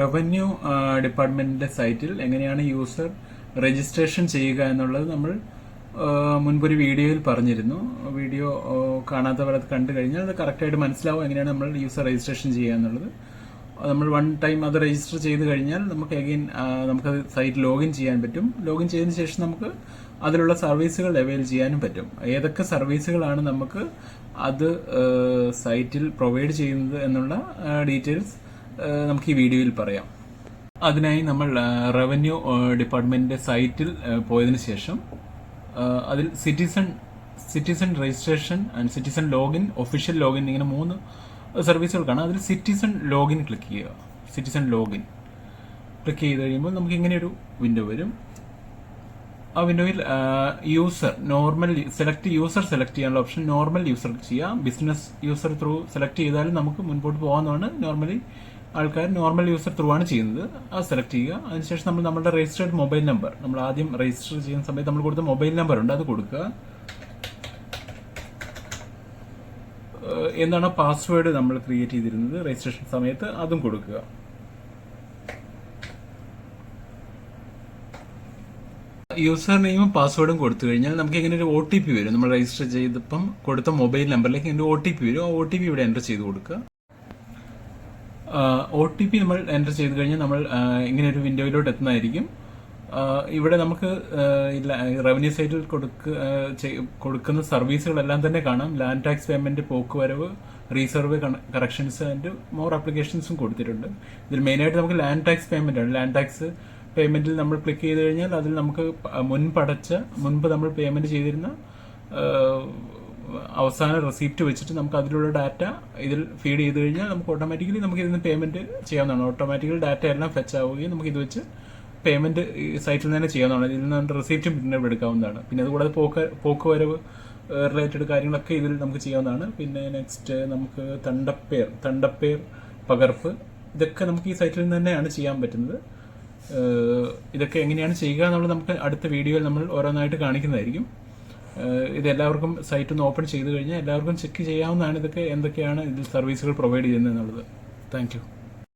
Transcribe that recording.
Revenue ഡിപ്പാർട്ട്മെന്റിന്റെ സൈറ്റിൽ എങ്ങനെയാണ് യൂസർ രജിസ്ട്രേഷൻ ചെയ്യുക എന്നുള്ളത് നമ്മൾ മുൻപൊരു വീഡിയോയിൽ പറഞ്ഞിരുന്നു. വീഡിയോ അത് കണ്ടു കഴിഞ്ഞാൽ അത് കറക്റ്റായിട്ട് മനസ്സിലാവും എങ്ങനെയാണ് നമ്മൾ യൂസർ രജിസ്ട്രേഷൻ ചെയ്യുക എന്നുള്ളത്. നമ്മൾ വൺ ടൈം അത് രജിസ്റ്റർ ചെയ്ത് കഴിഞ്ഞാൽ നമുക്ക് അഗെയിൻ നമുക്ക് സൈറ്റ് ലോഗിൻ ചെയ്യാൻ പറ്റും. ലോഗിൻ ചെയ്തതിന് ശേഷം നമുക്ക് അതിലുള്ള സർവീസുകൾ അവൈൽ ചെയ്യാനും പറ്റും. ഏതൊക്കെ സർവീസുകളാണ് നമുക്ക് അത് സൈറ്റിൽ പ്രൊവൈഡ് ചെയ്യുന്നത് എന്നുള്ള ഡീറ്റെയിൽസ് നമുക്ക് ഈ വീഡിയോയിൽ പറയാം. അതിനായി നമ്മൾ റവന്യൂ ഡിപ്പാർട്ട്മെന്റിന്റെ സൈറ്റിൽ പോയതിനു ശേഷം അതിൽ citizen citizen registration and citizen login official login ഇങ്ങനെ മൂന്ന് സർവീസുകൾ കാണാം അതിൽ സിറ്റിസൺ ലോഗിൻ ക്ലിക്ക് ചെയ്യുക. സിറ്റിസൺ ലോഗിൻ ക്ലിക്ക് ചെയ്ത് കഴിയുമ്പോൾ നമുക്ക് ഇങ്ങനെ ഒരു വിൻഡോ വരും. ആ വിൻഡോയിൽ user normal select user select ചെയ്യാനുള്ള ഓപ്ഷൻ നോർമൽ യൂസർ ചെയ്യാം ബിസിനസ് യൂസർ ത്രൂ സെലക്ട് ചെയ്താലും നമുക്ക് മുൻപോട്ട് പോകാമെന്നാണ് നോർമലി ആൾക്കാർ നോർമൽ യൂസർ ത്രൂ ആണ് ചെയ്യുന്നത്. അത് സെലക്ട് ചെയ്യുക. അതിനുശേഷം നമ്മൾ നമ്മുടെ രജിസ്റ്റേർഡ് മൊബൈൽ നമ്പർ നമ്മൾ ആദ്യം രജിസ്റ്റർ ചെയ്യുന്ന സമയത്ത് നമ്മൾ കൊടുത്ത മൊബൈൽ നമ്പർ ഉണ്ട് അത് കൊടുക്കുക. എന്താണ് പാസ്വേഡ് നമ്മൾ ക്രിയേറ്റ് ചെയ്തിരുന്നത് രജിസ്ട്രേഷൻ സമയത്ത് അതും കൊടുക്കുക. യൂസർ നെയിമും പാസ്വേഡും കൊടുത്തു കഴിഞ്ഞാൽ നമുക്ക് ഇങ്ങനെ ഒരു ഒ ടി പി വരും. നമ്മൾ രജിസ്റ്റർ ചെയ്തപ്പം കൊടുത്ത മൊബൈൽ നമ്പറിലേക്ക് ഇങ്ങനെ ഒ ടി പി വരും. ആ ഒ ടി പി ഇവിടെ എന്റർ ചെയ്ത് കൊടുക്കുക. ഒ ടി പി നമ്മൾ എന്റർ ചെയ്ത് കഴിഞ്ഞാൽ നമ്മൾ ഇങ്ങനെ ഒരു വിൻഡോയിലോട്ട് എത്തുന്നതായിരിക്കും. ഇവിടെ നമുക്ക് റവന്യൂ സൈറ്റിൽ കൊടുക്ക കൊടുക്കുന്ന സർവീസുകളെല്ലാം തന്നെ കാണാം. ലാൻഡ് ടാക്സ് പേയ്മെന്റ് പോക്കുവരവ് റീസർവേ കറക്ഷൻസ് ആൻഡ് മോർ ആപ്ലിക്കേഷൻസും കൊടുത്തിട്ടുണ്ട്. ഇതിൽ മെയിനായിട്ട് നമുക്ക് ലാൻഡ് ടാക്സ് പേയ്മെന്റ് ആണ്. ലാൻഡ് ടാക്സ് പേയ്മെന്റിൽ നമ്മൾ ക്ലിക്ക് ചെയ്ത് കഴിഞ്ഞാൽ അതിൽ നമുക്ക് മുൻപടച്ച മുൻപ് നമ്മൾ പേയ്മെന്റ് ചെയ്തിരുന്ന അവസാന റെസിപ്റ്റ് വെച്ചിട്ട് നമുക്ക് അതിലുള്ള ഡാറ്റ ഇതിൽ ഫീഡ് ചെയ്ത് കഴിഞ്ഞാൽ നമുക്ക് ഓട്ടോമാറ്റിക്കലി നമുക്ക് ഇതിന് പേയ്മെന്റ് ചെയ്യാവുന്നതാണ്. ഓട്ടോമാറ്റിക്കലി ഡാറ്റ എല്ലാം ഫെച്ച് ആവുകയും നമുക്ക് ഇത് വെച്ച് പേയ്മെന്റ് സൈറ്റിൽ തന്നെ ചെയ്യാവുന്നതാണ്. ഇതിൽ നിന്ന് റെസിപ്റ്റും പിന്നെ എടുക്കാവുന്നതാണ്. പിന്നെ അതുകൂടാതെ പോക്ക് പോക്ക് പോക്കുവരവ് റിലേറ്റഡ് കാര്യങ്ങളൊക്കെ ഇതിൽ നമുക്ക് ചെയ്യാവുന്നതാണ്. പിന്നെ നെക്സ്റ്റ് നമുക്ക് തണ്ടപ്പേർ തണ്ടപ്പേർ പകർപ്പ് ഇതൊക്കെ നമുക്ക് ഈ സൈറ്റിൽ നിന്ന് തന്നെയാണ് ചെയ്യാൻ പറ്റുന്നത്. ഇതൊക്കെ എങ്ങനെയാണ് ചെയ്യുക എന്നുള്ളത് നമുക്ക് അടുത്ത വീഡിയോയിൽ നമ്മൾ ഓരോന്നായിട്ട് കാണിക്കുന്നതായിരിക്കും. ഇത് എല്ലാവർക്കും സൈറ്റ് ഒന്ന് ഓപ്പൺ ചെയ്ത് കഴിഞ്ഞാൽ എല്ലാവർക്കും ചെക്ക് ചെയ്യാവുന്നതാണ് ഇതൊക്കെ എന്തൊക്കെയാണ് ഇതിൽ സർവീസുകൾ പ്രൊവൈഡ് ചെയ്യുന്നത് എന്നുള്ളത്. താങ്ക്